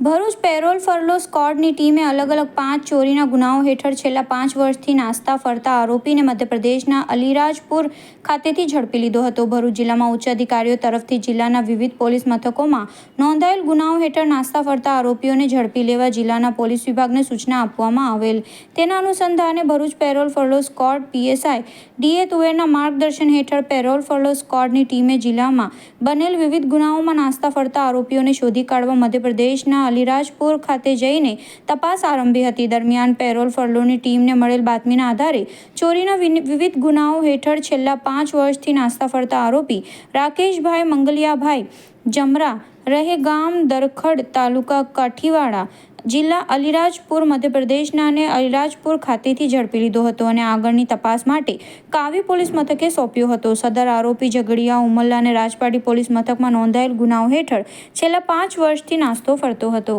Bharuch parole furlough સ્કોડની ટીમે અલગ અલગ પાંચ ચોરીના ગુનાઓ હેઠળ છેલ્લા પાંચ વર્ષથી નાસ્તા ફરતા આરોપીને મધ્યપ્રદેશના અલીરાજપુર ખાતેથી ઝડપી લીધો હતો. ભરૂચ જિલ્લામાં ઉચ્ચ અધિકારીઓ તરફથી જિલ્લાના વિવિધ પોલીસ મથકોમાં નોંધાયેલ ગુનાઓ હેઠળ નાસ્તા ફરતા આરોપીઓને ઝડપી લેવા જિલ્લાના પોલીસ વિભાગને સૂચના આપવામાં આવેલ. તેના અનુસંધાને Bharuch parole furlough squad PSI D A તુવેરના માર્ગદર્શન હેઠળ પેરોલ ફરલો સ્કોડની ટીમે જિલ્લામાં બનેલ વિવિધ ગુનાઓમાં નાસ્તા ફરતા આરોપીઓને શોધી કાઢવા મધ્યપ્રદેશના અલીરાજપુર ખાતે જઈને તપાસ આરંભી હતી. દરમિયાન પેરોલ ફરલોની ટીમને મળેલ બાતમીના આધારે ચોરીના વિવિધ ગુનાઓ હેઠળ છેલ્લા પાંચ વર્ષથી નાસ્તા ફરતા આરોપી રાકેશભાઈ મંગલિયાભાઈ જમરા રહે ગામ દરખડ તાલુકા કાઠીવાડા જિલ્લા અલીરાજપુર મધ્યપ્રદેશના અને અલીરાજપુર ખાતેથી ઝડપી લીધો હતો અને આગળની તપાસ માટે કાવી પોલીસ મથકે સોંપ્યો હતો. સદર આરોપી ઝઘડિયા ઉમલ્લા અને રાજપાટી પોલીસ મથકમાં નોંધાયેલ ગુનાઓ હેઠળ છેલ્લા પાંચ વર્ષથી નાસ્તો ફરતો હતો.